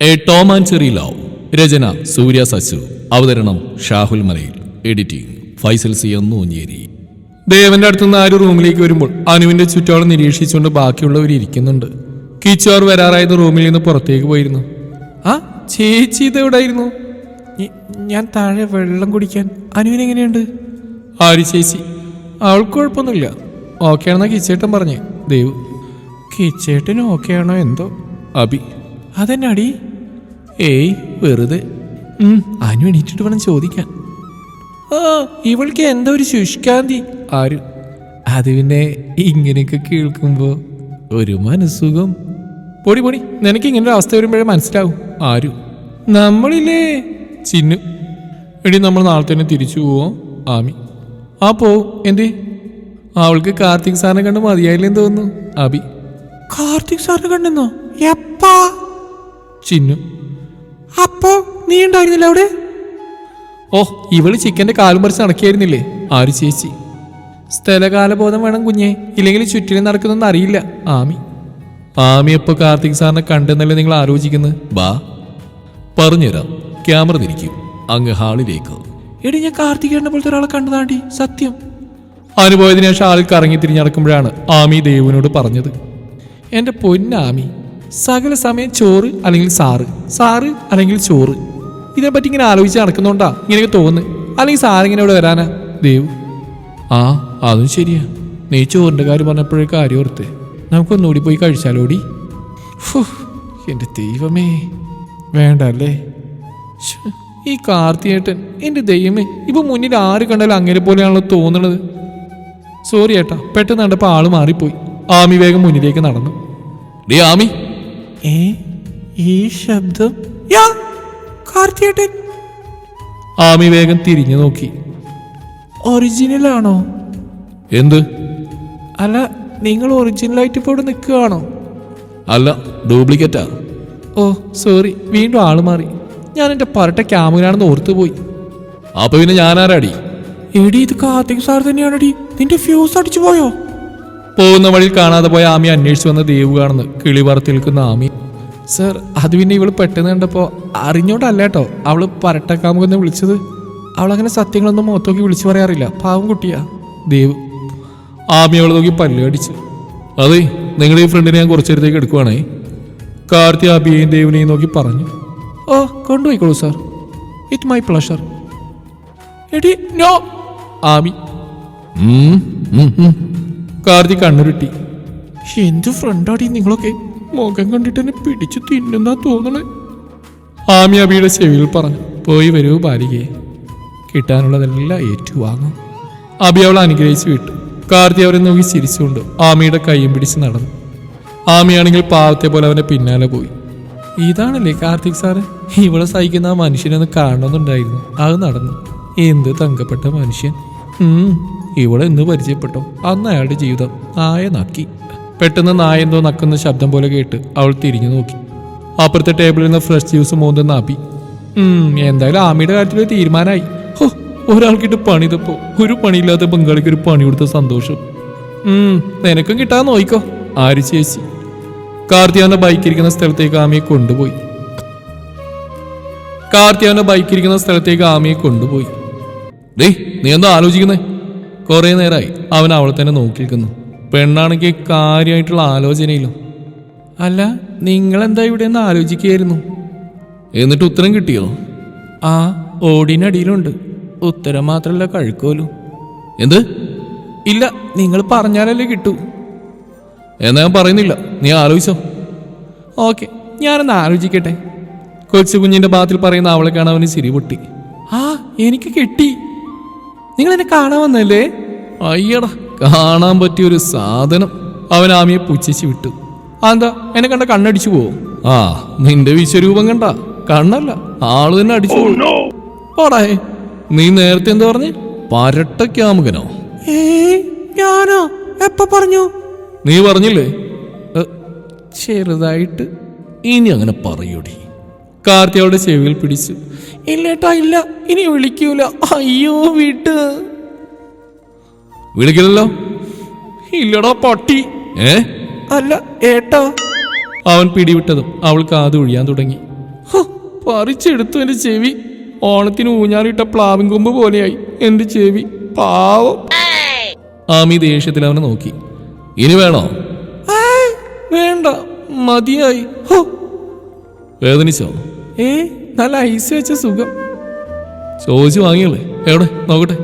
A Tom and Cherry love രചന സൂര്യ സച്ചു അവതരണം ഷാഹുൽ മലയിൽ editing Faisal C എന്നൂഞ്ഞേരി ദേവന്റെ അടുത്തുനിന്ന് ആര് റൂമിലേക്ക് വരുമ്പോൾ അനുവിന്റെ ചുറ്റോളം നിരീക്ഷിച്ചുകൊണ്ട് ബാക്കിയുള്ളവർ ഇരിക്കുന്നുണ്ട്. കിച്ചോർ വരാറായത് റൂമിൽ നിന്ന് പുറത്തേക്ക് പോയിരുന്നു. ആ ചേച്ചി ഇതെവിടായിരുന്നു ഞാൻ താഴെ വെള്ളം കുടിക്കാൻ. അനുവിനെങ്ങനെയുണ്ട് ആര് ചേച്ചി? അവൾക്ക് കുഴപ്പമൊന്നുമില്ല. ഓക്കെ ആണെന്നാ കിച്ചേട്ടൻ പറഞ്ഞേ. ദേവ് കിച്ചേട്ടനും ഓക്കെ ആണോ എന്തോ? അബി അതെന്നെ അടി ഏയ് വെറുതെ. അനു എണീറ്റിട്ട് വേണം ചോദിക്കാൻ. ആ ഇവൾക്ക് എന്താ ഒരു ശുഷ്കാന്തി? ആര്? അത് പിന്നെ ഇങ്ങനെയൊക്കെ കേൾക്കുമ്പോ ഒരു മനസ്സുഖം. പൊടി പൊടി നിനക്ക് ഇങ്ങനെ ഒരു അവസ്ഥ വരുമ്പോഴേ മനസ്സിലാവും. ആരും? നമ്മളില്ലേ? ചിന്നു. എടി നമ്മൾ നാളെ തന്നെ തിരിച്ചു പോവോ? ആമി. ആ പോ. എന്തേ? അവൾക്ക് കാർത്തിക് സാറിനെ കണ്ട് മതിയായില്ലെന്ന് തോന്നുന്നു. അബി കാർത്തിക് സാറിനെ കണ്ടെന്നോ? എപ്പാ? ചിന്നു. അപ്പോ നീ ഉണ്ടായിരുന്നില്ല അവിടെ? ഓ ഇവൾ ചിക്കന്റെ കാലും മറിച്ച് നടക്കായിരുന്നില്ലേ ആര് ചേച്ചി? സ്ഥലകാലബോധം വേണം കുഞ്ഞെ. ഇല്ലെങ്കിൽ ചുറ്റിലും നടക്കുന്നൊന്നും അറിയില്ല. ആമി. ആമി എപ്പോ കാർത്തിക് സാറിനെ കണ്ടെന്നല്ലേ നിങ്ങൾ ആലോചിക്കുന്നത്? ബാ. പറഞ്ഞുതരാം. ക്യാമറ തിരിക്കും. അങ്ങ് ഹാളിലേക്ക്. എടി ഞാൻ കാർത്തിക് പോലത്തെ ഒരാളെ കണ്ടതാണ്ടി. സത്യം. അനുഭവത്തിന് ശേഷം ആളിൽ കറങ്ങി തിരിഞ്ഞടക്കുമ്പോഴാണ് ആമി ദേവിനോട് പറഞ്ഞത്. എന്റെ പൊന്നാമി സകല സമയം ചോറ് അല്ലെങ്കിൽ സാറ്. സാറ് അല്ലെങ്കിൽ ചോറ്. ഇതിനെപ്പറ്റി ഇങ്ങനെ ആലോചിച്ച് നടക്കുന്നോണ്ടാ ഇങ്ങനെയൊക്കെ തോന്നുന്നു. അല്ലെങ്കിൽ സാർ ഇങ്ങനെ ഇവിടെ വരാനാ? ദേവ്. ആ അതും ശരിയാ. നീ ചോറിന്റെ കാര്യം പറഞ്ഞപ്പോഴേ കാര്യം ഓർത്ത്. നമുക്കൊന്നുകൂടി പോയി കഴിച്ചാലോടി? എന്റെ ദൈവമേ. വേണ്ട അല്ലേ ഈ കാർത്തിയേട്ടൻ എന്റെ ദൈവമേ ഇപ്പൊ മുന്നിൽ ആര് കണ്ടാലും അങ്ങനെ പോലെയാണല്ലോ തോന്നണത്. സോറി ഏട്ടാ പെട്ടെന്ന് കണ്ടപ്പോ ആൾ മാറിപ്പോയി. ആമി വേഗം മുന്നിലേക്ക് നടന്നു. ഡേ ആമി. ഏ? ഈ ശബ്ദം യാ കാർത്തിയേട്ടൻ. ആമി വേഗം തിരിഞ്ഞു നോക്കി. ഒറിജിനൽ ആണോ എന്ത്? അല്ല നിങ്ങൾ ഒറിജിനൽ ആയിട്ട് ഇപ്പോൾ ഇവിടെ നിൽക്കുകയാണോ? അല്ല ഡ്യൂപ്ലിക്കറ്റാ ഓ സോറി വീണ്ടും ആൾ മാറി. ഞാൻ എന്റെ പരട്ട ക്യാമറയാണെന്ന് ഓർത്തു പോയി. അപ്പൊ പിന്നെ ഞാനാരാടി? എടി ഇത് കാർത്തിക് സാർ തന്നെയാണ് തന്നെയാണടി. നിന്റെ ഫ്യൂസ് അടിച്ചു പോയോ? പോകുന്ന വഴി കാണാതെ പോയ ആമി അന്വേഷിച്ചു വന്ന ദേവു കാണുന്നു. കിളി പറത്തി നിൽക്കുന്ന ആമി. സർ അത് പിന്നെ ഇവൾ പെട്ടെന്ന് കണ്ടപ്പോ അറിഞ്ഞോണ്ടല്ല കേട്ടോ. അവൾ പരട്ടക്കാമുകെന്ന് വിളിച്ചത്. അവളങ്ങനെ സത്യങ്ങളൊന്നും മുഖത്തോക്കി വിളിച്ചു പറയാറില്ല. പാവം കുട്ടിയാ. ദേവ് ആമി അവളെ നോക്കി പല്ലു കടിച്ചു. അതെ നിങ്ങളുടെ ഈ ഫ്രണ്ടിനെ ഞാൻ കുറച്ചു നേരത്തേക്ക് എടുക്കുവാണേ. കാർത്തി ആബിയെയും ദേവിനെയും നോക്കി പറഞ്ഞു. ഓ കൊണ്ടുപോയിക്കോളൂ സാർ. ഇറ്റ് മൈ പ്ലഷർ എടി നോ ആമി. കാർത്തി കണ്ണുരുട്ടി. എന്ത് ഫ്രണ്ടാടി നിങ്ങളൊക്കെ? മുഖം കണ്ടിട്ട് എന്നെ പിടിച്ചു തിന്നുന്നാ തോന്നണേ. ആമിയാബിയുടെ ചെവിയിൽ പറഞ്ഞു പോയി വരൂ ബാലികയെ. കിട്ടാനുള്ളതെല്ലാം ഏറ്റുവാങ്ങും. അബി അവളെ അനുഗ്രഹിച്ച് വിട്ടു. കാർത്തി അവരെ നോക്കി ചിരിച്ചുകൊണ്ട് ആമിയുടെ കൈയും പിടിച്ച് നടന്നു. ആമിയാണെങ്കിൽ പാവത്തെ പോലെ അവനെ പിന്നാലെ പോയി. ഇതാണല്ലേ കാർത്തിക് സാറ്? ഇവളെ സഹിക്കുന്ന ആ മനുഷ്യനൊന്ന് കാണണമെന്നുണ്ടായിരുന്നു. അത് നടന്നു. എന്ത് തങ്കപ്പെട്ട മനുഷ്യൻ? ഉം, ഇവളെ പരിചയപ്പെട്ടു. അന്ന് അയാളുടെ ജീവിതം നായ നക്കി പെട്ടെന്ന് നായ എന്തോ നക്കുന്ന ശബ്ദം പോലെ കേട്ട് അവൾ തിരിഞ്ഞു നോക്കി. അപ്പുറത്തെ ടേബിളിൽ നിന്ന് ഫ്രഷ് ജ്യൂസ് മോന്തെന്ന് ആപ്പി എന്തായാലും ആമിയുടെ കാര്യത്തിൽ തീരുമാനമായി. ഹോ ഒരാൾക്കിട്ട് പണിതപ്പോ ഒരു പണിയില്ലാത്ത ബംഗാളിക്ക് ഒരു പണി കൊടുത്ത സന്തോഷം. നിനക്കും കിട്ടാൻ നോയിക്കോ ആര് ചേച്ചി. കാർത്തിയാന്റെ ബൈക്കിരിക്കുന്ന സ്ഥലത്തേക്ക് ആമിയെ കൊണ്ടുപോയി. കാർത്തിയാന്റെ ബൈക്കിരിക്കുന്ന സ്ഥലത്തേക്ക് ആമിയെ കൊണ്ടുപോയി. ഡേയ് നീ എന്താ ആലോചിക്കുന്നേ? കുറെ നേരമായി അവൻ അവളെ തന്നെ നോക്കി നിൽക്കുന്നു പെണ്ണാണെങ്കിൽ കാര്യമായിട്ടുള്ള ആലോചനയിലും അല്ല നിങ്ങളെന്താ ഇവിടെ നിന്ന് ആലോചിക്കുകയായിരുന്നു? എന്നിട്ട് ഉത്തരം കിട്ടിയോ ആ ഓടിനടിയിലുണ്ട്. ഉത്തരം മാത്രമല്ല കഴിക്കോലും. എന്ത്? ഇല്ല നിങ്ങൾ പറഞ്ഞാലല്ലേ കിട്ടൂ. എന്നാ ഞാൻ പറയുന്നില്ല. നീ ആലോചിച്ചോ. ഓക്കെ ഞാനൊന്ന് ആലോചിക്കട്ടെ. കൊച്ചു കുഞ്ഞിന്റെ ബാത്തിൽ പറയുന്ന അവളെ കാണാൻ അവന് ചിരി പൊട്ടി. ആ എനിക്ക് കിട്ടി. നിങ്ങൾ എന്നെ കാണാൻ വന്നല്ലേ അയ്യടാ കാണാൻ പറ്റിയ ഒരു സാധനം. അവൻ ആമിയെ പുച്ഛിച്ച് വിട്ടു. ആ എന്താ എന്നെ കണ്ട കണ്ണടിച്ചു പോവും? ആ നിന്റെ വിശ്വരൂപം കണ്ട. കണ്ണല്ല ആൾ തന്നെ അടിച്ചു പോവും. പോടാ. നീ നേരത്തെ എന്താ പറഞ്ഞേ? പരട്ടക്കാമുകനോ ഞാനോ? എപ്പ പറഞ്ഞു? നീ പറഞ്ഞില്ലേ? ചെറുതായിട്ട്. ഇനി അങ്ങനെ പറയൂടി. കാർത്തി അവളുടെ ചെവിയിൽ പിടിച്ചു. ഇല്ലേട്ടാ ഇല്ല. ഇനി വിളിക്കൂല. അയ്യോ വീട്ട്. വിളിക്കില്ലല്ലോ? ഇല്ലടാ പട്ടി. ഏ? അല്ല ഏട്ടാ. അവൻ പിടിവിട്ടതും അവൾ കാത് ഒഴിയാൻ തുടങ്ങി. പറിച്ചെടുത്തു എന്റെ ചെവി. ഓണത്തിന് ഊഞ്ഞാലിട്ട പ്ലാവിൻ കൊമ്പ് പോലെയായി എന്റെ ചെവി. പാവം. ആമി ദേഷ്യത്തിൽ അവനെ നോക്കി. ഇനി വേണോ? വേണ്ട. മതിയായി. വേദനിച്ചോ? ഏ നല്ല ഐസ് വെച്ച സുഖം. ചോദിച്ചു വാങ്ങിയല്ലേ? എവിടെ? നോക്കട്ടെ.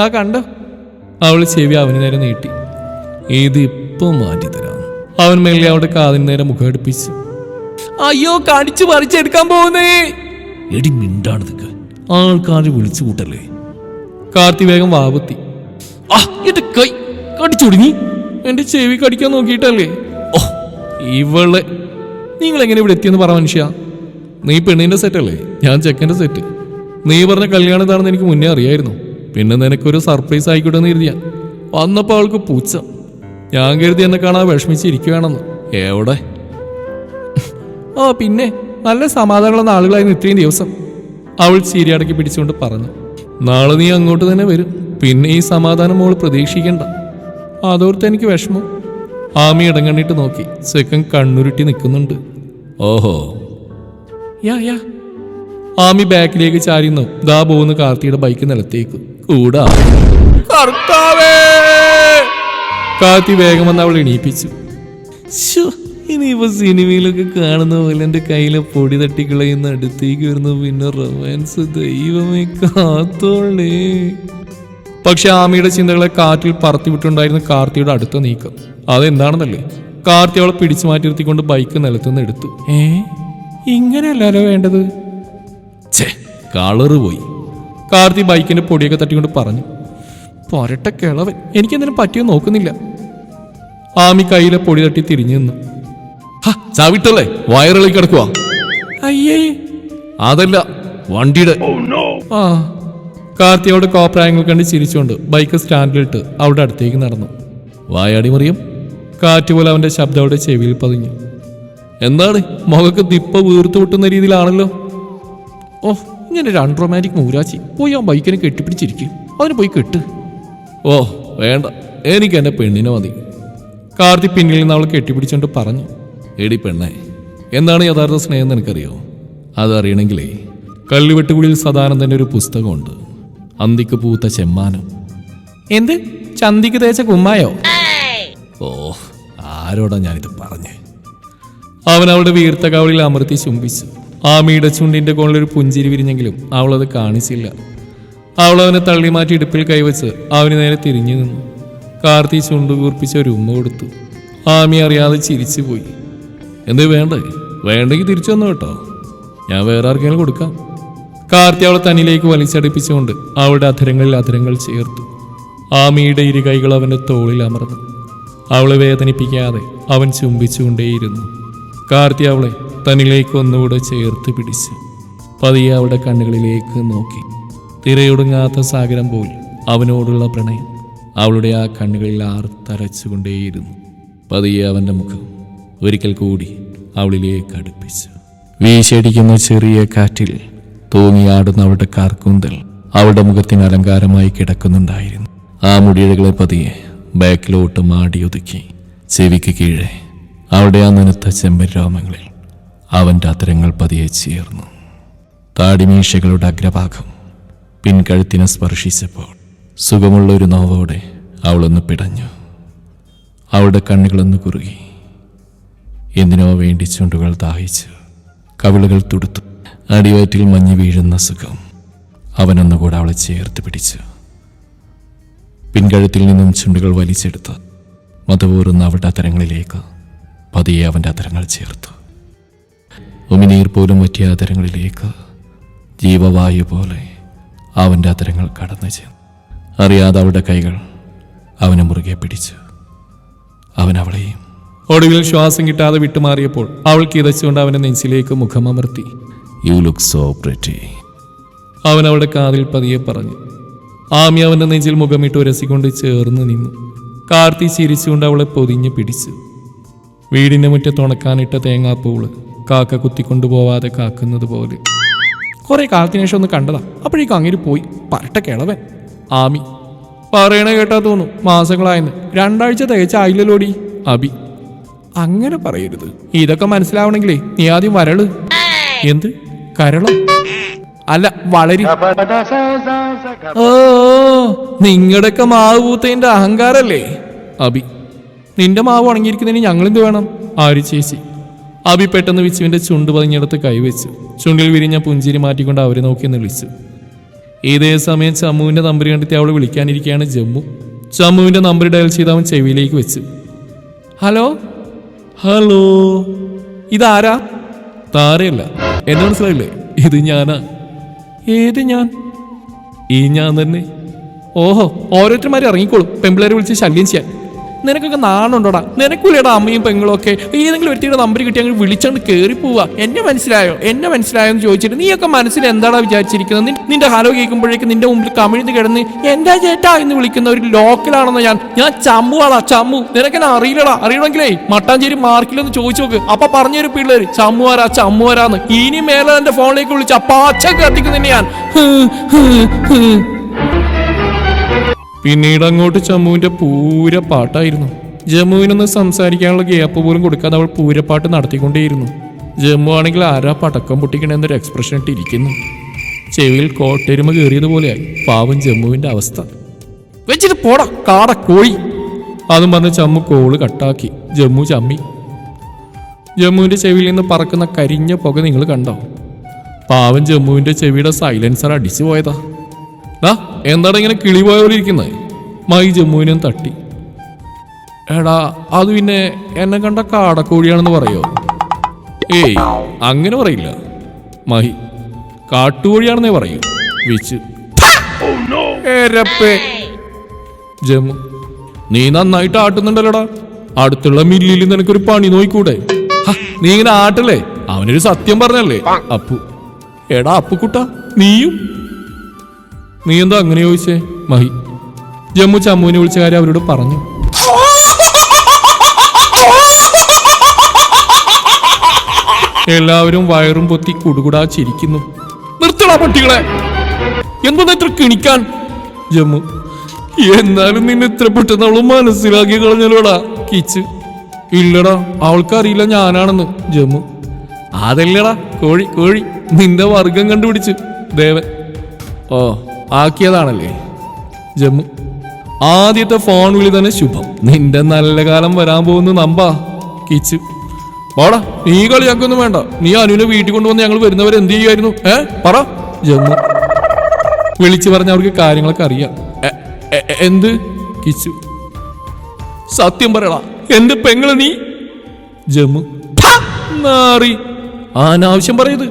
ആ കണ്ടോ? അവൾ ചെവി അവന് നേരെ നീട്ടി. ഇത് ഇപ്പൊ മാറ്റിത്തരാം അവൻ മെല്ലെ അവളുടെ കാതിന് നേരെ മുഖം അടുപ്പിച്ചു. അയ്യോ കടിച്ചു പറിച്ചെടുക്കാൻ പോകുന്നേ. എടി മിണ്ടാണതൊക്കെ ആൾക്കാരെ വിളിച്ചു കൂട്ടല്ലേ. കാർത്തി വേഗം വാപത്തി ആ എന്റെ കൈ കടിച്ചൊടുങ്ങി എന്റെ ചെവി കടിക്കാൻ നോക്കിയിട്ടല്ലേ? ഓ. ഇവളെ. നിങ്ങൾ എങ്ങനെ ഇവിടെ എത്തിയെന്ന് പറ മനുഷ്യ. നീ പെണ്ണിന്റെ സെറ്റ് അല്ലേ? ഞാൻ ചെക്കന്റെ സെറ്റ് നീ പറഞ്ഞ കല്യാണം ഇതാണെന്ന് എനിക്ക് മുന്നേ അറിയായിരുന്നു. പിന്നെ നിനക്കൊരു സർപ്രൈസ് ആയിക്കോട്ടെ എന്ന് കരുതിയാ. വന്നപ്പോ അവൾക്ക് പൂച്ച ഞാൻ കരുതി എന്നെ കാണാൻ വിഷമിച്ചിരിക്കുകയാണെന്ന് എവിടെ? ആ പിന്നെ നല്ല സമാധാനമുള്ള നാളുകളായിരുന്നു ഇത്രയും ദിവസം. അവൾ ചിരിയടക്കി പിടിച്ചുകൊണ്ട് പറഞ്ഞു. നാളെ നീ അങ്ങോട്ട് തന്നെ വരും. പിന്നെ ഈ സമാധാനം മോൾ പ്രതീക്ഷിക്കണ്ട. അതോർത്ത് എനിക്ക് വിഷമം. ആമി ഇടങ്ങണ്ണിട്ട് നോക്കി. സെക്കൻ കണ്ണുരുട്ടി നിൽക്കുന്നുണ്ട്. ഓഹോ. യാ യാ ആമി ബാക്കിലേക്ക് ചാരിന്നു. ദാ പോകുന്ന കാർത്തിയുടെ ബൈക്ക് നിലത്തേക്ക്. കൂടാ. കാർത്തി വേഗം വന്ന് അവൾ എണീപ്പിച്ചു. ഇനിയിപ്പോ സിനിമയിലൊക്കെ കാണുന്ന പോലെ എന്റെ കയ്യിലെ പൊടി തട്ടിക്കളയുന്ന അടുത്തേക്ക് വരുന്നു. പിന്നെ റൊമാൻസ് ദൈവമേ കാത്തോളേ. പക്ഷെ ആമിയുടെ ചിന്തകളെ കാറ്റിൽ പറത്തിവിട്ടുണ്ടായിരുന്ന കാർത്തിയുടെ അടുത്ത നീക്കം. അതെന്താണെന്നല്ലേ? കാർത്തി അവളെ പിടിച്ചു മാറ്റി നിർത്തിക്കൊണ്ട് ബൈക്ക് നിലത്തുനിന്ന് എടുത്തു. ഏ? ഇങ്ങനെയല്ലല്ലോ വേണ്ടത്? ഛേ കളറ് പോയി. കാർത്തി ബൈക്കിന്റെ പൊടിയൊക്കെ തട്ടിക്കൊണ്ട് പറഞ്ഞു പൊരട്ട കിളവൻ എനിക്കെന്തിനും പറ്റിയോ നോക്കുന്നില്ല. ആമി കയ്യിലെ പൊടി തട്ടി തിരിഞ്ഞു നിന്നു. "ഹ, ചവിട്ടല്ലേ? വയറിളി കിടക്കുക അയ്യേ. അതല്ല വണ്ടിയുടെ. ആ കാർത്തി അവിടെ കോപ്രായങ്ങൾ കണ്ട് ചിരിച്ചുകൊണ്ട് ബൈക്ക് സ്റ്റാൻഡിലിട്ട് അവിടെ അടുത്തേക്ക് നടന്നു. വായാടി മറിയും. കാറ്റുപോലെ അവന്റെ ശബ്ദം അവിടെ ചെവിയിൽ പതിഞ്ഞു. എന്താണ്? മുഖക്ക് ദിപ്പ വീർത്തു വിട്ടുന്ന രീതിയിലാണല്ലോ. ഓ ഇങ്ങനെ ഒരു അൺറൊമാന്റിക് മൂരാച്ചി പോയി ആ ബൈക്കിനെ കെട്ടിപ്പിടിച്ചിരിക്കും. അതിന് പോയി കെട്ട്. ഓ വേണ്ട. എനിക്ക് എന്റെ പെണ്ണിനെ മതി. കാർത്തി പിന്നിൽ നിന്ന് അവൾ കെട്ടിപ്പിടിച്ചുകൊണ്ട് പറഞ്ഞു. എടി പെണ്ണെ എന്താണ് യഥാർത്ഥ സ്നേഹം എന്ന് എനിക്കറിയോ? അതറിയണമെങ്കിലേ കള്ളിവെട്ടുകുഴിയിൽ സദാനന്ദന്റെ ഒരു പുസ്തകമുണ്ട്. അന്തിക്ക് പൂത്ത ചെമ്മാനം. എന്ത്? ചന്തിക്ക് തേച്ച കുമ്മായോ? ഓ ആരോടാ ഞാനിത് പറഞ്ഞേ? അവൻ അവളുടെ വീർത്ത അമർത്തി ചുംബിച്ചു. ആമിയുടെ ചുണ്ടിന്റെ കോണിലൊരു പുഞ്ചിരി വിരിഞ്ഞെങ്കിലും അവളത് കാണിച്ചില്ല. അവൾ അവനെ തള്ളി മാറ്റി ഇടുപ്പിൽ കൈവച്ച് അവന് നേരെ തിരിഞ്ഞു നിന്നു. കാർത്തി ചുണ്ടു കൂർപ്പിച്ച ഒരു ഉമ്മ കൊടുത്തു. ആമി അറിയാതെ ചിരിച്ചു പോയി. എന്ത് വേണ്ടേ? വേണ്ടെങ്കിൽ തിരിച്ചു വന്നു കേട്ടോ. ഞാൻ വേറെ ആർക്കെങ്കിലും കൊടുക്കാം. കാർത്തി അവളെ തന്നിലേക്ക് വലിച്ചടിപ്പിച്ചുകൊണ്ട് അവളുടെ അധരങ്ങളിൽ അധരങ്ങൾ ചേർത്തു. ആമിയുടെ ഇരു കൈകൾ അവന്റെ തോളിൽ അമർന്നു. അവളെ വേദനിപ്പിക്കാതെ അവൻ ചുംബിച്ചുകൊണ്ടേയിരുന്നു. കാർത്തി അവളെ തന്നിലേക്ക് ഒന്നുകൂടെ ചേർത്ത് പിടിച്ച് പതിയെ അവളുടെ കണ്ണുകളിലേക്ക് നോക്കി. തിരയൊടുങ്ങാത്ത സാഗരം പോൽ അവനോടുള്ള പ്രണയം അവളുടെ ആ കണ്ണുകളിൽ ആർത്തരച്ചുകൊണ്ടേയിരുന്നു പതിയെ അവന്റെ മുഖം ഒരിക്കൽ കൂടി അവളിലേക്ക് അടുപ്പിച്ചു. വീശടിക്കുന്ന ചെറിയ കാറ്റിൽ തൂങ്ങിയാടുന്ന അവളുടെ കാർക്കൂന്തൽ അവളുടെ മുഖത്തിന് അലങ്കാരമായി കിടക്കുന്നുണ്ടായിരുന്നു. ആ മുടിയഴകളെ പതിയെ ബാക്കിലോട്ട് മാടിയൊതുക്കി ചെവിക്ക് കീഴെ അവളുടെ ആ നനുത്ത ചെമ്പൻ രോമങ്ങളിൽ അവന്റെ അത്തരങ്ങൾ പതിയെ ചേർന്നു. താടിമീശകളുടെ അഗ്രഭാഗം പിൻകഴുത്തിനെ സ്പർശിച്ചപ്പോൾ സുഖമുള്ള ഒരു നോവോടെ അവളൊന്ന് പിടഞ്ഞു. അവളുടെ കണ്ണുകളൊന്ന് കുറുകി. എന്തിനോ വേണ്ടി ചുണ്ടുകൾ ദാഹിച്ചു കവിളുകൾ തുടുത്തു. അടിവയറ്റിൽ മഞ്ഞ് വീഴുന്ന സുഖം അവനൊന്നുകൂടെ അവളെ ചേർത്ത് പിടിച്ചു. പിൻകഴുത്തിൽ നിന്നും ചുണ്ടുകൾ വലിച്ചെടുത്ത് മതപൂർന്ന അവളുടെ അത്തരങ്ങളിലേക്ക് പതിയെ അവന്റെ അതരങ്ങൾ ചേർത്തു. ഉമിനീർ പോലും പറ്റിയ അതരങ്ങളിലേക്ക് ജീവവായു പോലെ അവന്റെ അതരങ്ങൾ കടന്നു ചെന്നു. അറിയാതെ അവളുടെ കൈകൾ അവനെ മുറുകെ പിടിച്ചു. അവൻ അവളെയും ഒടുവിൽ ശ്വാസം കിട്ടാതെ വിട്ടുമാറിയപ്പോൾ അവൾ കിതച്ചുകൊണ്ട് അവന്റെ നെഞ്ചിലേക്ക് മുഖമമർത്തി യു ലുക്ക് സോ പ്രിറ്റി അവൻ അവളുടെ കാതിൽ പതിയെ പറഞ്ഞു. ആമി അവന്റെ നെഞ്ചിൽ മുഖമിട്ട് ഉരസിക്കൊണ്ട് ചേർന്ന് നിന്നു. കാർത്തി ചിരിച്ചുകൊണ്ട് അവളെ പൊതിഞ്ഞ് പിടിച്ചു. വീടിന്റെ മുറ്റത്ത് ഉണക്കാനിട്ട തേങ്ങാപ്പൂൾ കാക്ക കുത്തിക്കൊണ്ടുപോവാതെ കാക്കുന്നത് പോലെ. കുറേ കാലത്തിന് ശേഷം ഒന്ന് കണ്ടതാ. അപ്പോഴേക്കും അങ്ങനെ പോയി. പരട്ട കിളവൻ. ആമി. പറയണ കേട്ടാ തോന്നും. മാസങ്ങളായെന്ന്. രണ്ടാഴ്ച തികച്ച ആയില്ലല്ലോടി. അബി. അങ്ങനെ പറയരുത്. ഇതൊക്കെ മനസ്സിലാവണെങ്കിലേ നീ ആദ്യം വരൾ. എന്ത്? കരളോ? അല്ല വളരി. ഓ നിങ്ങളുടെയൊക്കെ മാവ് പൂത്തതിന്റെ അഹങ്കാരല്ലേ? അബി. നിന്റെ മാവ് ഉണങ്ങിയിരിക്കുന്നതിന് ഞങ്ങളെന്ത് വേണം? ആര് ചേച്ചി? അബി പെട്ടെന്ന് വിച്ചുവിന്റെ ചുണ്ട് പതിഞ്ഞെടുത്ത് കൈവച്ചു. ചുണ്ടിൽ വിരിഞ്ഞ പുഞ്ചിരി മാറ്റിക്കൊണ്ട് അവരെ നോക്കി നിളിച്ചു ഇതേ സമയം ചമ്മുവിന്റെ നമ്പർ കണ്ടെത്തി അവൾ വിളിക്കാനിരിക്കുകയാണ് ജമ്മു. ചമ്മുവിന്റെ നമ്പർ ഡയൽ ചെയ്ത് അവൻ ചെവിയിലേക്ക് വെച്ചു. ഹലോ? ഹലോ? ഇതാരാ? താരയല്ല. എന്നെ മനസ്സിലായില്ലേ? ഇത് ഞാനാ. ഏത് ഞാൻ? ഈ ഞാൻ തന്നെ. ഓഹോ ഓരോരുത്തർമാരെ ഇറങ്ങിക്കോളും. പെമ്പിളേരെ വിളിച്ച് ശല്യം ചെയ്യാൻ. നിനക്കൊക്കെ നാണുണ്ടോടാ? നിനക്കൂലേടാ അമ്മയും പെങ്ങളും ഒക്കെ? ഏതെങ്കിലും വ്യക്തിയുടെ നമ്പർ കിട്ടി അങ്ങനെ വിളിച്ചോണ്ട് കയറി പോവാ. എന്നെ മനസ്സിലായോ? എന്നെ മനസ്സിലായോ എന്ന് ചോദിച്ചിട്ട് നീയൊക്കെ മനസ്സിൽ എന്താടാ വിചാരിച്ചിരിക്കുന്നത്? നിന്റെ ഹലോ കേൾക്കുമ്പോഴേക്കും നിന്റെ മുമ്പിൽ കമിഴ്ന്ന് കിടന്ന് എന്താ ചേട്ടാ? എന്ന് വിളിക്കുന്ന ഒരു ലോക്കലാണെന്ന് ഞാൻ ഞാൻ ചമ്മുവാടാ ചമ്മു. നിനക്കെന്നെ അറിയില്ലടാ. അറിയണമെങ്കിലേ മട്ടാഞ്ചേരി മാർക്കിലൊന്ന് ചോദിച്ചു നോക്ക്. അപ്പൊ പറഞ്ഞൊരു പിള്ളേര് ചമ്മുവാരാ ചമ്മുവാരാന്ന്. ഇനി മേലെ എന്റെ ഫോണിലേക്ക് വിളിച്ച് അപ്പാച്ച കത്തിക്കുന്നു ഞാൻ. പിന്നീട് അങ്ങോട്ട് ചമ്മുവിന്റെ പൂര പാട്ടായിരുന്നു. ജമ്മുവിനൊന്ന് സംസാരിക്കാനുള്ള ഗ്യാപ്പ് പോലും കൊടുക്കാതെ അവൾ പൂരപ്പാട്ട് നടത്തിക്കൊണ്ടേയിരുന്നു. ജമ്മു ആണെങ്കിൽ ആരാ പടക്കം പൊട്ടിക്കണെന്നൊരു എക്സ്പ്രഷൻ ഇട്ടിരിക്കുന്നു. ചെവിയിൽ കോട്ടെരുമ കയറിയതുപോലെയായി പാവം ജമ്മുവിന്റെ അവസ്ഥ. വെച്ചിട്ട് പോടാ കാട കോഴി. അതും വന്ന് ചമ്മു കോൾ കട്ടാക്കി. ജമ്മു ചമ്മി. ജമ്മുവിന്റെ ചെവിയിൽ നിന്ന് പറക്കുന്ന കരിഞ്ഞ പുക നിങ്ങൾ കണ്ടോ? പാവം ജമ്മുവിന്റെ ചെവിയുടെ സൈലൻസർ അടിച്ചു പോയതാ ദാ എന്താണ് ഇങ്ങനെ കിളിപോയ പോലെ ഇരിക്കുന്നത് മൈ ജമ്മുവിനും തട്ടി. എടാ അത് പിന്നെ എന്നെ കണ്ട കാടക്കോഴിയാണെന്ന് പറയോ? ഏയ് അങ്ങനെ പറയില്ല. മഹി കാട്ടുകോഴിയാണെന്നേ പറയൂ. വിച്ച്. ജമ്മു നീ നന്നായിട്ട് ആട്ടുന്നുണ്ടല്ലോടാ. അടുത്തുള്ള മില്ലിൽ നിനക്കൊരു പണി നോയിക്കൂടെ? നീ ഇങ്ങനെ ആട്ടല്ലേ? അവനൊരു സത്യം പറഞ്ഞല്ലേ? അപ്പു. എടാ അപ്പുക്കുട്ട നീയും നീ എന്താ അങ്ങനെ ചോദിച്ചേ? മഹി. ജമ്മു ചമ്മുവിനെ വിളിച്ച കാര്യം അവരോട് പറഞ്ഞു. എല്ലാവരും വയറും പൊത്തി കുടുകുടാ ചിരിക്കുന്നു. നിർത്തടാ പട്ടികളെ. എന്താ ഇത്ര കിണിക്കാൻ? ജമ്മു എന്നാലും നിന്നെ ഇത്ര പെട്ടെന്ന് മനസ്സിലാക്കി കളഞ്ഞല്ലോടാ കിച്ച്. ഇല്ലടാ അവൾക്കറിയില്ല ഞാനാണെന്ന് ജമ്മു. അതല്ലടാ കോഴി കോഴി നിന്റെ വർഗം കണ്ടുപിടിച്ചു. ദേവൻ. ഓ ആക്കിയതാണല്ലേ? ജമ്മു. ആദ്യത്തെ ഫോൺ വിളി തന്നെ ശുഭം. നിന്റെ നല്ല കാലം വരാൻ പോകുന്നു നമ്പാ. കിച്ചു. പോടാ നീ കളി ഞങ്ങൾക്കൊന്നും വേണ്ട. നീ അനുവിനെ വീട്ടിൽ കൊണ്ടുവന്ന് ഞങ്ങൾ വരുന്നവരെ എന്ത് ചെയ്യുമായിരുന്നു ഏ പറ. ജമ്മു. വിളിച്ചു പറഞ്ഞ അവർക്ക് കാര്യങ്ങളൊക്കെ അറിയാം. എന്ത്? കിച്ചു. സത്യം പറയടാ എന്റെ പെങ്ങൾ നീ? ജമ്മു! നാറി. അനാവശ്യം പറയത്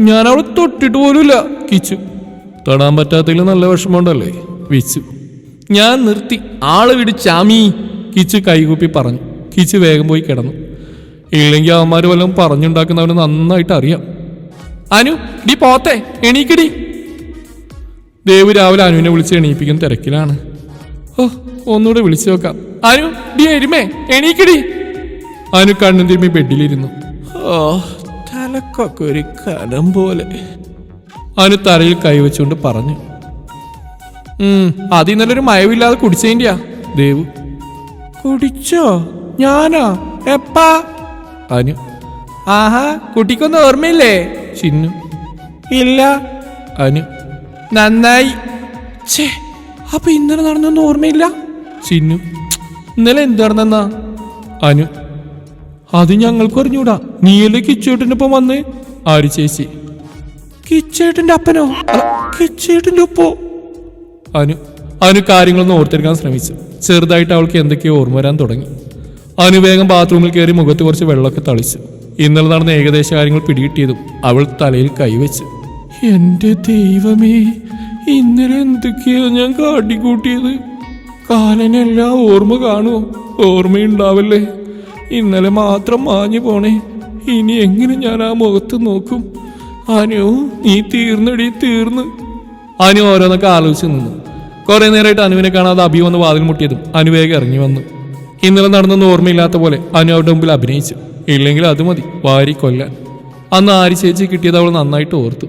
ഞാൻ അവളെ തൊട്ടിട്ട് പോലുമില്ല. കിച്ചു. തൊടാൻ പറ്റാത്തതിൽ നല്ല വിഷമമുണ്ടല്ലേ? വിച്ചു. ഞാൻ നിർത്തി. ആൾ വിട് ചാമി കിച്ചു കൈകൂപ്പി പറഞ്ഞു. കിച്ചു വേഗം പോയി കിടന്നു. ഇല്ലെങ്കിൽ അവന്മാർ വല്ലതും പറഞ്ഞുണ്ടാക്കുന്നവന് നന്നായിട്ട് അറിയാം. അനു ഡി പോത്തെ. എണീക്കടി ദേവ് രാവിലെ അനുവിനെ വിളിച്ച് എണീപ്പിക്കുന്ന തിരക്കിലാണ്. ഓ ഒന്നുകൂടെ വിളിച്ചു നോക്കാം. അനു ഡി എരുമേ എണീക്കടി അനു കണ്ണു തിരുമ്പി ബെഡിലിരുന്നു. ഓ തലക്കൊക്കെ ഒരു കനം പോലെ. അനു തലയിൽ കൈവച്ചുകൊണ്ട് പറഞ്ഞു അത് ഇന്നലെ ഒരു മയവില്ലാതെ കുടിച്ചേണ്ടിയാ ദേവു. കുടിച്ചോ? ഞാനോ? എപ്പാ? അനു. ആഹാ കുട്ടിക്കൊന്നും ഓർമ്മയില്ലേ? ചിന്നു. ഇല്ല. അനു. നന്നായി. ചേ അപ്പൊ ഇന്നലെ നടന്നൊന്നും ഓർമ്മയില്ല? ചിന്നു. ഇന്നലെ എന്ത് നടന്നെന്നാ? അനു. അത് ഞങ്ങൾക്ക് അറിഞ്ഞൂടാ നീയല്ലേ കിച്ചോട്ടിനൊപ്പം വന്ന് ആര് ചേച്ചി? കിച്ചേട്ടന്റെ അപ്പനോ? കിച്ചേട്ടന്റെ ഒപ്പോ അനു അനു കാര്യങ്ങളൊന്നും ഓർത്തെടുക്കാൻ ശ്രമിച്ചു. ചെറുതായിട്ട് അവൾക്ക് എന്തൊക്കെയോ ഓർമ്മ വരാൻ തുടങ്ങി. അനു വേഗം ബാത്റൂമിൽ കയറി മുഖത്ത് കുറച്ച് വെള്ളമൊക്കെ തളിച്ചു. ഇന്നലെ നടന്ന ഏകദേശ കാര്യങ്ങൾ പിടികിട്ടിയതും അവൾ തലയിൽ കൈവച്ചു. എന്റെ ദൈവമേ ഇന്നലെ എന്തൊക്കെയാ ഞാൻ കാട്ടിക്കൂട്ടിയത്? കാലനെല്ലാം ഓർമ്മ കാണുമോ ഓർമ്മയുണ്ടാവല്ലേ? ഇന്നലെ മാത്രം മാഞ്ഞു പോണേ. ഇനി എങ്ങനെ ഞാൻ ആ മുഖത്ത് നോക്കും? അനു നീ തീർന്നടി തീർന്ന്. അനു ഓരോന്നൊക്കെ ആലോചിച്ച് നിന്നു. കുറെ നേരമായിട്ട് അനുവിനെ കാണാതെ അഭി വന്ന് വാതിൽ മുട്ടിയതും അനു വേഗം ഇറങ്ങി വന്നു. ഇന്നലെ നടന്നൊന്നും ഓർമ്മയില്ലാത്ത പോലെ അനു അവരുടെ മുമ്പിൽ അഭിനയിച്ചു. ഇല്ലെങ്കിൽ അത് മതി വാരി കൊല്ലാൻ. അന്ന് ആരി ചേച്ചി കിട്ടിയത് അവൾ നന്നായിട്ട് ഓർത്തു.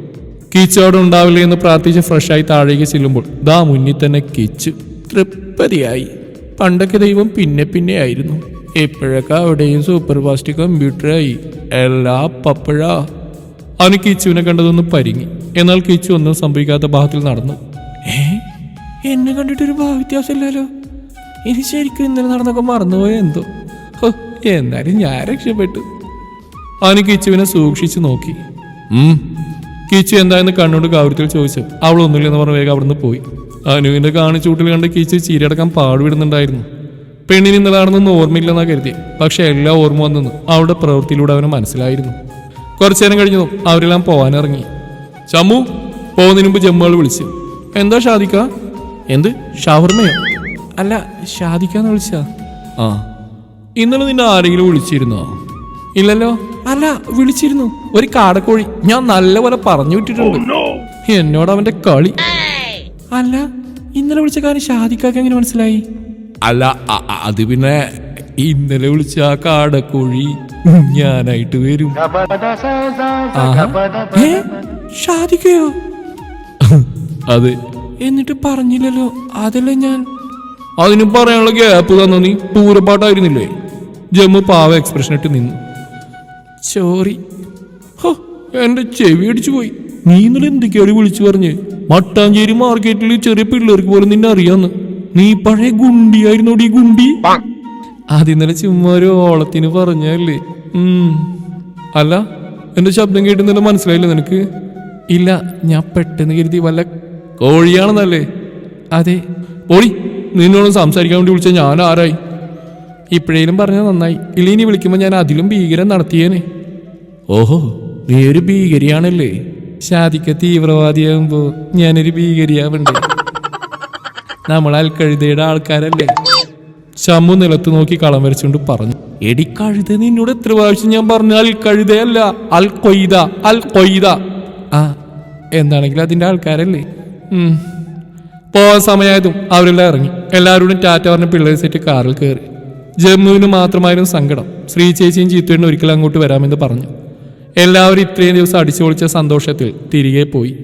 കിച്ച് അവിടെ ഉണ്ടാവില്ലേ എന്ന് പ്രാർത്ഥിച്ച് ഫ്രഷായി താഴേക്ക് ചെല്ലുമ്പോൾ ദാ മുന്നിൽ തന്നെ കിച്ച്. തൃപ്തിയായി. പണ്ടൊക്കെ ദൈവം പിന്നെ പിന്നെ ആയിരുന്നു. എപ്പോഴൊക്കെ അവിടെയും സൂപ്പർ ഫാസ്റ്റ് കമ്പ്യൂട്ടറായി എല്ലാ പപ്പഴാ. അവന് കിച്ചുവിനെ കണ്ടതൊന്ന് പരിങ്ങി. എന്നാൽ കിച്ചു ഒന്നും സംഭവിക്കാത്ത ഭാഗത്തിൽ നടന്നു. ഏ? എന്നെ കണ്ടിട്ടൊരു ഭാവ്യത്യാസമില്ലല്ലോ ഇനി ശരിക്കും ഇന്നലെ നടന്നൊക്കെ മറന്നുപോയ എന്തോ? ഹോ, എന്നാലും ഞാൻ രക്ഷപ്പെട്ടു. അവന് കിച്ചുവിനെ സൂക്ഷിച്ചു നോക്കി. കിച്ചു എന്തായെന്ന് കണ്ണോട് ഗൗരവത്തിൽ ചോദിച്ചു. അവൾ ഒന്നുമില്ലെന്ന് പറഞ്ഞ വേഗം അവിടുന്ന് പോയി. അനുവിന്റെ കാണിച്ചൂട്ടിൽ കണ്ട് കിച്ചു ചീരടക്കാൻ പാടുവിടുന്നുണ്ടായിരുന്നു പെണ്ണിന് ഇന്നലാണെന്നൊന്നും ഓർമ്മയില്ലെന്നാ കരുതി. പക്ഷെ എല്ലാ ഓർമ്മ വന്നെന്ന് അവളുടെ പ്രവൃത്തിയിലൂടെ അവന് മനസ്സിലായിരുന്നു. കുറച്ചു നേരം കഴിഞ്ഞു. അവരെല്ലാം പോവാനിറങ്ങി. ചമ്മു പോകുന്നതിന് മുമ്പ് ജമ്മുകൾ വിളിച്ചു. എന്താ ഷാദിക്ക? എന്ത്? ഷവർമയോ? അല്ല ഷാദിക്കാന്ന് വിളിച്ച ആ. ഇന്നലെ നിന്നെ ആരെങ്കിലും വിളിച്ചിരുന്നോ? ഇല്ലല്ലോ? അല്ല വിളിച്ചിരുന്നു. ഒരു കാടക്കോഴി. ഞാൻ നല്ലപോലെ പറഞ്ഞു വിട്ടിട്ടുണ്ട്. എന്നോട് അവന്റെ കളി. അല്ല ഇന്നലെ വിളിച്ച കാര്യം ഷാദിക്കാക്ക് എങ്ങനെ മനസ്സിലായി? അല്ല അത് പിന്നെ ഇന്നലെ വിളിച്ച ആ കാടക്കോഴി ഞാനായിട്ട് വരും? ഷാദിക്കയോ? അതെ എന്നിട്ട് പറഞ്ഞില്ലല്ലോ. അതല്ലേ ഞാൻ. അതിനും പറയാനുള്ള ഗ്യാപ്പ് തന്നു നീ? പൂരപ്പാട്ടായിരുന്നില്ലേ? ജമ്മു പാവ എക്സ്പ്രഷൻ ഇട്ട് നിന്നു. ചോറി ഹോ എന്റെ ചെവി അടിച്ചു പോയി. നീ ഇന്നലെ എന്തൊക്കെയാണ് വിളിച്ചു പറഞ്ഞ്? മട്ടാഞ്ചേരി മാർക്കറ്റിൽ ചെറിയ പിള്ളേർക്ക് പോലും നിന്നെ അറിയാന്ന്. നീ പഴയ ഗുണ്ടിയായിരുന്നോടി ഗുണ്ടി? അതിന്നലെ ചുമ്മാ ഒരു ഓളത്തിന് പറഞ്ഞല്ലേ ഉം. അല്ല എന്റെ ശബ്ദം കേട്ട് ഇന്നലെ മനസ്സിലായില്ല നിനക്ക്? ഇല്ല ഞാൻ പെട്ടെന്ന് കരുതി വല്ല കോഴിയാണെന്നല്ലേ? അതെ. പോളി നിന്നോളം സംസാരിക്കാൻ വേണ്ടി വിളിച്ച ഞാൻ ആരായി? ഇപ്പോഴേലും പറഞ്ഞാൽ നന്നായി. ഇല്ല ഇനി വിളിക്കുമ്പോൾ ഞാൻ അതിലും ഭീകരം നടത്തിയേനെ. ഓഹോ നീ ഒരു ഭീകരിയാണല്ലേ? ഷാദിക്ക തീവ്രവാദിയാകുമ്പോ ഞാനൊരു ഭീകരിയാവണ്ടേ. നമ്മൾ അൽക്കഴുതയുടെ ആൾക്കാരല്ലേ? ശമ്മു നിലത്ത് നോക്കി കളം വരച്ചുകൊണ്ട് പറഞ്ഞു എടി കഴുത നിന്നോട് എത്ര പ്രാവശ്യം ഞാൻ പറഞ്ഞു അൽ കഴുതയല്ല അൽ കൊയ്ത അൽ കൊയ്ത. ആ എന്താണെങ്കിലും അതിന്റെ ആൾക്കാരല്ലേ? പോകാൻ സമയമായതും അവരെല്ലാം ഇറങ്ങി. എല്ലാവരോടും ടാറ്റ പറഞ്ഞ പിള്ളേർ സെറ്റ് കാറിൽ കയറി. ജമ്മുവിന് മാത്രമായിരുന്നു സങ്കടം. ശ്രീ ചേച്ചിയും ചീത്തുവേണ്ണ ഒരിക്കലും അങ്ങോട്ട് വരാമെന്ന് പറഞ്ഞു. എല്ലാവരും ഇത്രയും ദിവസം അടിച്ചു പൊളിച്ച സന്തോഷത്തിൽ തിരികെ പോയി.